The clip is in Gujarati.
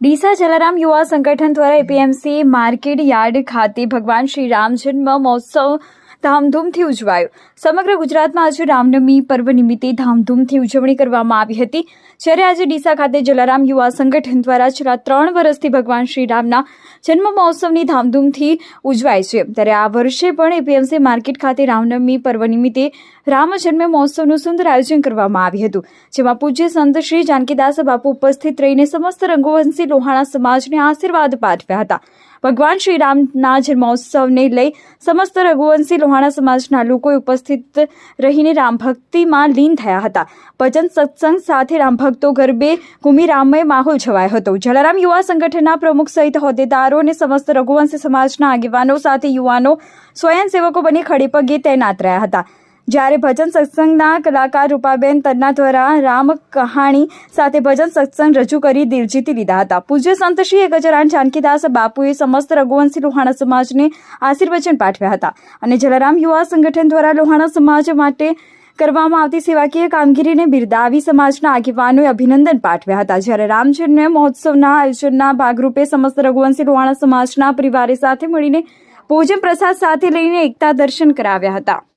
ડીસા જલારામ યુવા સંગઠન દ્વારા એપીએમસી માર્કેટ યાર્ડ ખાતે ભગવાન શ્રી રામ જન્મ મહોત્સવ ધામધૂમથી ઉજવાયું. સમગ્ર ગુજરાતમાં આજે રામનવમી પર્વ નિમિત્તે ધામધૂમથી ઉજવણી કરવામાં આવી હતી. જ્યારે આજે ડીસા ખાતે જલારામ યુવા સંગઠન દ્વારા છેલ્લા ત્રણ વર્ષથી ભગવાન શ્રી રામના જન્મ મહોત્સવની ધામધૂમથી ઉજવાય છે. ત્યારે આ વર્ષે પણ એપીએમસી માર્કેટ ખાતે રામનવમી પર્વ નિમિત્તે રામ જન્મ મહોત્સવનું સુંદર આયોજન કરવામાં આવ્યું હતું. જેમાં પૂજ્ય સંત શ્રી જાનકીદાસ બાપુ ઉપસ્થિત રહીને સમસ્ત રંગોવંશી લોહાણા સમાજને આશીર્વાદ પાઠવ્યા હતા. ભગવાન શ્રી રામના જન્મોત્સવને લઈ સમસ્ત રઘુવંશી લોહાણા સમાજના લોકોએ ઉપસ્થિત રહીને રામ ભક્તિમાં લીન થયા હતા. ભજન સત્સંગ સાથે રામભક્તો ગરબે ઘૂમી રામમય માહોલ છવાયો હતો. જલારામ યુવા સંગઠનના પ્રમુખ સહિત હોદ્દેદારો અને સમસ્ત રઘુવંશી સમાજના આગેવાનો સાથે યુવાનો સ્વયંસેવકો બની ખડેપગે તૈનાત રહ્યા હતા. જ્યારે ભજન સત્સંગના કલાકાર રૂપાબેન તન્ના દ્વારા રામ કહાણી સાથે ભજન સત્સંગ રજૂ કરી દિલ જીતી લીધા હતા. પૂજ્ય સંત શ્રી ગજરાન જાનકીદાસ બાપુએ સમસ્ત રઘુવંશી લોહાણા સમાજને આશીર્વચન પાઠવ્યા હતા અને જલારામ યુવા સંગઠન દ્વારા લોહાણા સમાજ માટે કરવામાં આવતી સેવાકીય કામગીરીને બિરદાવી સમાજના આગેવાનોએ અભિનંદન પાઠવ્યા હતા. જ્યારે રામજન્મ મહોત્સવના આયોજનના ભાગરૂપે સમસ્ત રઘુવંશી લોહાણા સમાજના પરિવારે સાથે મળીને ભોજન પ્રસાદ સાથે લઈને એકતા દર્શન કરાવ્યા હતા.